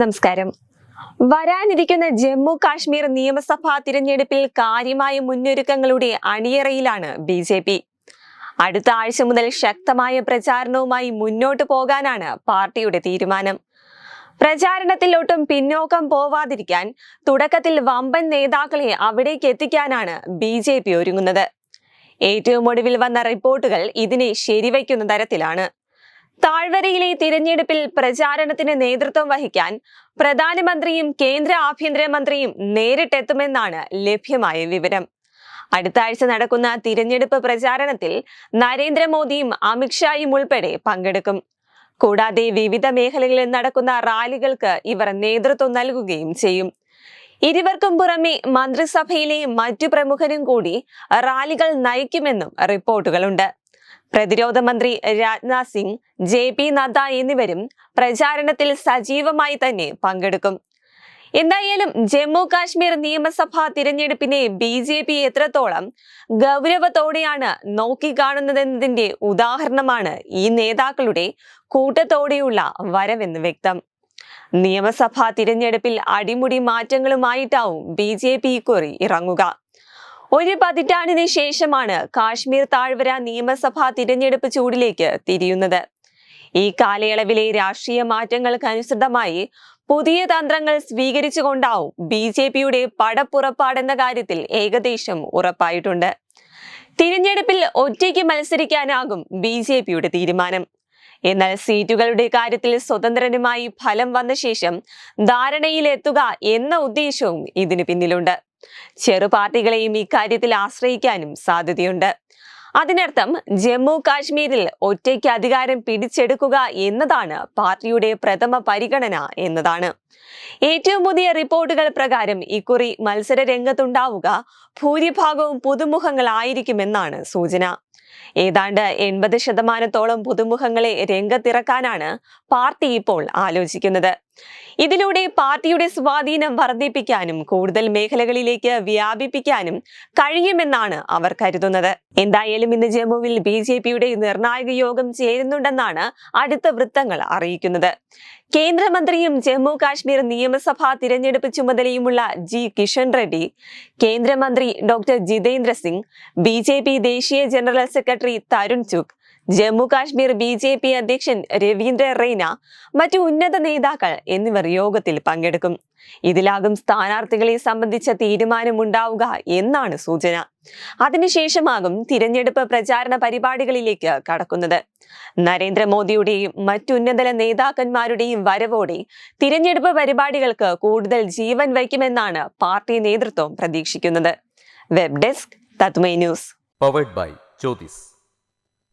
നമസ്കാരം. വരാനിരിക്കുന്ന ജമ്മു കാശ്മീർ നിയമസഭാ തിരഞ്ഞെടുപ്പിൽ കാര്യമായ മുന്നൊരുക്കങ്ങളുടെ അണിയറയിലാണ് ബി ജെ പി. അടുത്ത ആഴ്ച മുതൽ ശക്തമായ പ്രചാരണവുമായി മുന്നോട്ടു പോകാനാണ് പാർട്ടിയുടെ തീരുമാനം. പ്രചാരണത്തിൽ ഒട്ടും പിന്നോക്കം പോവാതിരിക്കാൻ തുടക്കത്തിൽ വമ്പൻ നേതാക്കളെ അവിടേക്ക് എത്തിക്കാനാണ് ബി ജെ പി ഒരുങ്ങുന്നത്. ഏറ്റവും ഒടുവിൽ വന്ന റിപ്പോർട്ടുകൾ ഇതിനെ ശരിവയ്ക്കുന്ന തരത്തിലാണ്. താഴ്വരയിലെ തിരഞ്ഞെടുപ്പിൽ പ്രചാരണത്തിന് നേതൃത്വം വഹിക്കാൻ പ്രധാനമന്ത്രിയും കേന്ദ്ര ആഭ്യന്തരമന്ത്രിയും നേരിട്ടെത്തുമെന്നാണ് ലഭ്യമായ വിവരം. അടുത്ത ആഴ്ച നടക്കുന്ന തിരഞ്ഞെടുപ്പ് പ്രചാരണത്തിൽ നരേന്ദ്രമോദിയും അമിത്ഷായും ഉൾപ്പെടെ പങ്കെടുക്കും. കൂടാതെ വിവിധ മേഖലകളിൽ നടക്കുന്ന റാലികൾക്ക് ഇവർ നേതൃത്വം നൽകുകയും ചെയ്യും. ഇരുവർക്കും പുറമെ മന്ത്രിസഭയിലെ മറ്റു പ്രമുഖരും കൂടി റാലികൾ നയിക്കുമെന്നും റിപ്പോർട്ടുകളുണ്ട്. പ്രതിരോധ മന്ത്രി രാജ്നാഥ് സിംഗ് ജെ പി നദ്ദ എന്നിവരും പ്രചാരണത്തിൽ സജീവമായി തന്നെ പങ്കെടുക്കും. എന്തായാലും ജമ്മു കാശ്മീർ നിയമസഭാ തിരഞ്ഞെടുപ്പിനെ ബി ജെ പി എത്രത്തോളം ഗൗരവത്തോടെയാണ് നോക്കിക്കാണുന്നതെന്നതിന്റെ ഉദാഹരണമാണ് ഈ നേതാക്കളുടെ കൂട്ടത്തോടെയുള്ള വരവെന്ന് വ്യക്തം. നിയമസഭാ തിരഞ്ഞെടുപ്പിൽ അടിമുടി മാറ്റങ്ങളുമായിട്ടാവും ബി ജെ പി ഇക്കുറി ഇറങ്ങുക. ഒരു പതിറ്റാണ്ടിന് ശേഷമാണ് കാശ്മീർ താഴ്വര നിയമസഭാ തിരഞ്ഞെടുപ്പ് ചൂടിലേക്ക് തിരിയുന്നത്. ഈ കാലയളവിലെ രാഷ്ട്രീയ മാറ്റങ്ങൾക്ക് അനുസൃതമായി പുതിയ തന്ത്രങ്ങൾ സ്വീകരിച്ചുകൊണ്ടാവും ബി ജെ പിയുടെ പടപ്പുറപ്പാടെന്ന കാര്യത്തിൽ ഏകദേശം ഉറപ്പായിട്ടുണ്ട്. തിരഞ്ഞെടുപ്പിൽ ഒറ്റയ്ക്ക് മത്സരിക്കാനാകും ബി ജെ പിയുടെ തീരുമാനം. എന്നാൽ സീറ്റുകളുടെ കാര്യത്തിൽ സ്വതന്ത്രനുമായി ഫലം വന്ന ശേഷം ധാരണയിലെത്തുക എന്ന ഉദ്ദേശവും ഇതിനു പിന്നിലുണ്ട്. ചെറു പാർട്ടികളെയും ഇക്കാര്യത്തിൽ ആശ്രയിക്കാനും സാധ്യതയുണ്ട്. അതിനർത്ഥം ജമ്മു കാശ്മീരിൽ ഒറ്റയ്ക്ക് അധികാരം പിടിച്ചെടുക്കുക എന്നതാണ് പാർട്ടിയുടെ പ്രഥമ പരിഗണന എന്നതാണ്. ഏറ്റവും പുതിയ റിപ്പോർട്ടുകൾ പ്രകാരം ഇക്കുറി മത്സര രംഗത്തുണ്ടാവുക ഭൂരിഭാഗവും പുതുമുഖങ്ങളായിരിക്കുമെന്നാണ് സൂചന. ഏതാണ്ട് എൺപത് ശതമാനത്തോളം പുതുമുഖങ്ങളെ രംഗത്തിറക്കാനാണ് പാർട്ടി ഇപ്പോൾ ആലോചിക്കുന്നത്. ഇതിലൂടെ പാർട്ടിയുടെ സ്വാധീനം വർദ്ധിപ്പിക്കാനും കൂടുതൽ മേഖലകളിലേക്ക് വ്യാപിപ്പിക്കാനും കഴിയുമെന്നാണ് അവർ കരുതുന്നത്. എന്തായാലും ഇന്ന് ജമ്മുവിൽ ബി ജെ പിയുടെ നിർണായക യോഗം ചേരുന്നുണ്ടെന്നാണ് അടുത്ത വൃത്തങ്ങൾ അറിയിക്കുന്നത്. കേന്ദ്രമന്ത്രിയും ജമ്മു കാശ്മീർ നിയമസഭാ തിരഞ്ഞെടുപ്പ് ചുമതലയുമുള്ള ജി കിഷൻ റെഡ്ഡി കേന്ദ്രമന്ത്രി ഡോക്ടർ ജിതേന്ദ്ര സിംഗ് ബി ദേശീയ general secretary Tarun Chugh Jammu Kashmir B J P അധ്യക്ഷൻ രവീന്ദ്ര റെയ്ന മറ്റു ഉന്നത നേതാക്കൾ എന്നിവർ യോഗത്തിൽ പങ്കെടുക്കും. ഇതിലാകും സ്ഥാനാർത്ഥികളെ സംബന്ധിച്ച തീരുമാനമുണ്ടാവുക എന്നാണ് സൂചന. അതിനുശേഷമാകും തിരഞ്ഞെടുപ്പ് പ്രചാരണ പരിപാടികളിലേക്ക് കടക്കുന്നത്. നരേന്ദ്രമോദിയുടെയും മറ്റുന്നതല നേതാക്കന്മാരുടെയും വരവോടെ തിരഞ്ഞെടുപ്പ് പരിപാടികൾക്ക് കൂടുതൽ ജീവൻ വയ്ക്കുമെന്നാണ് പാർട്ടി നേതൃത്വം പ്രതീക്ഷിക്കുന്നത്. Web desk തത്മൈ news. Powered by Jyothis